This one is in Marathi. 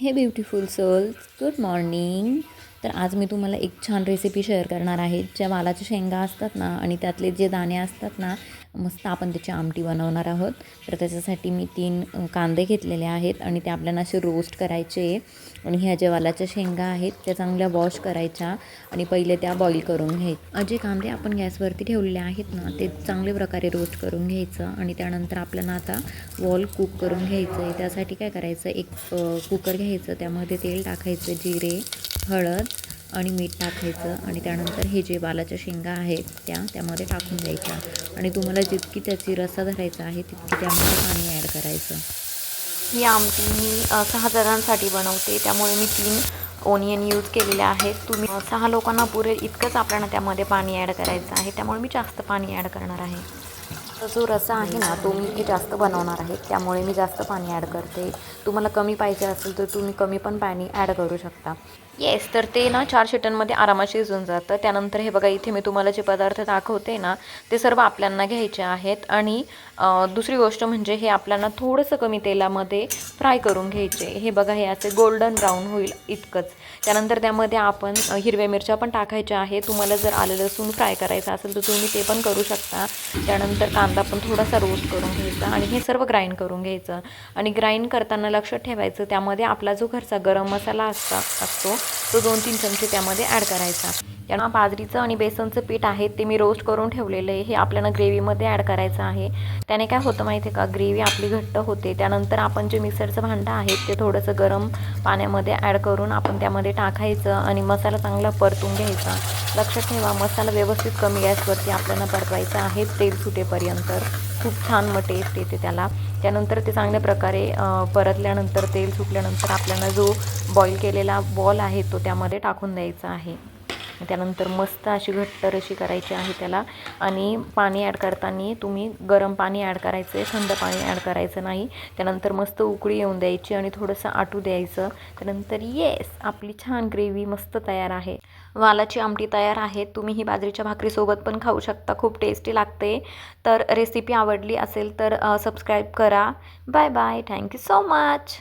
हे ब्युटिफुल सोल्स गुड मॉर्निंग तर आज मी तुम्हाला एक छान रेसिपी शेअर करणार आहे. ज्या वालाच्या शेंगा असतात ना आणि त्यातले जे दाणे असतात ना मस्त आपण त्याची आमटी बनवणार आहोत. तर त्याच्यासाठी मी तीन कांदे घेतलेले आहेत आणि ते आपल्याला असे रोस्ट करायचे आणि ह्या ज्या वालाच्या शेंगा आहेत त्या चांगल्या वॉश करायच्या आणि पहिले त्या बॉईल करून घ्यायच्या जे कांदे आपण गॅसवरती ठेवलेले आहेत ना ते चांगल्या प्रकारे रोस्ट करून घ्यायचं आणि त्यानंतर आपल्याला आता वॉल कुक करून घ्यायचं आहे. त्यासाठी काय करायचं एक कुकर घ्यायचं त्यामध्ये तेल टाकायचं जिरे हळद आणि मीठ टाकायचं आणि त्यानंतर हे जे बालाच्या शेंगा आहेत त्या त्यामध्ये टाकून द्यायच्या. आणि तुम्हाला जितकी त्याची रस्सा धरायचा आहे तितकी त्यामध्ये पाणी ॲड करायचं. ही आमटी मी सहा जणांसाठी बनवते. त्यामुळे मी तीन ओनियन यूज केलेले आहेत. तुम्ही सहा लोकांना पुरेल इतकंच आपल्याला त्यामध्ये पाणी ॲड करायचं आहे. त्यामुळे मी जास्त पाणी ॲड करणार आहे. जो रसा आहे ना तो मी जास्त बनवणार आहे. त्यामुळे मी जास्त पाणी ॲड करते. तुम्हाला कमी पाहिजे असेल तर तुम्ही कमी पण पाणी ॲड करू शकता. येस तर ते ना चार शिट्ट्यांमध्ये आरामात शिजून जातं. त्यानंतर हे बघा इथे मी तुम्हाला जे पदार्थ दाखवते ना ते सर्व आपल्यांना घ्यायचे आहेत. आणि दुसरी गोष्ट म्हणजे हे आपल्याला थोडंसं कमी तेलामध्ये फ्राय करून घ्यायचे. हे बघा हे असे गोल्डन ब्राऊन होईल इतकंच. त्यानंतर त्यामध्ये आपण हिरव्या मिरच्या पण टाकायच्या आहे तुम्हाला जर आलं लसूण फ्राय करायचं असेल तर तुम्ही ते पण करू शकता. त्यानंतर कांदा पण थोडासा रोस्ट करून घ्यायचा आणि हे सर्व ग्राइंड करून घ्यायचं. आणि ग्राइंड करताना लक्षात ठेवायचं त्यामध्ये आपला जो घरचा गरम मसाला असता असतो तो दोन तीन चमचे त्यामध्ये ॲड करायचा. त्यांना बाजरीचं आणि बेसनचं पीठ आहे ते मी रोस्ट करून ठेवलेलं आहे. हे आपल्याला ग्रेव्हीमध्ये ॲड करायचं आहे. त्याने काय होतं माहिती आहे का? ग्रेव्ही आपली घट्ट होते. त्यानंतर आपण जे मिक्सरचं भांडं आहे ते थोडंसं गरम पाण्यामध्ये ॲड करून आपण त्यामध्ये टाकायचं आणि मसाला चांगला परतून घ्यायचा. लक्षात ठेवा मसाला व्यवस्थित कमी गॅसवरती आपल्याला परतवायचा आहे तेल सुटेपर्यंत. खूप छान मग टेस्ट येते त्याला. त्यानंतर ते चांगल्या प्रकारे परतल्यानंतर तेल सुटल्यानंतर आपल्याला जो बॉईल केलेला बॉल आहे तो त्यामध्ये टाकून द्यायचा आहे. त्यानंतर मस्त अशी घट्टर अशी करायची आहे त्याला. आणि पाणी ॲड करताना तुम्ही गरम पाणी ॲड करायचं आहे थंड पाणी ॲड करायचं नाही. त्यानंतर मस्त उकळी येऊन द्यायची आणि थोडंसं आटू द्यायचं. त्यानंतर येस आपली छान ग्रेव्ही मस्त तयार आहे. वालाची आमटी तयार आहे. तुम्ही ही बाजरीच्या भाकरीसोबत पण खाऊ शकता. खूप टेस्टी लागते. तर रेसिपी आवडली असेल तर सबस्क्राईब करा. Bye bye. Thank you so much.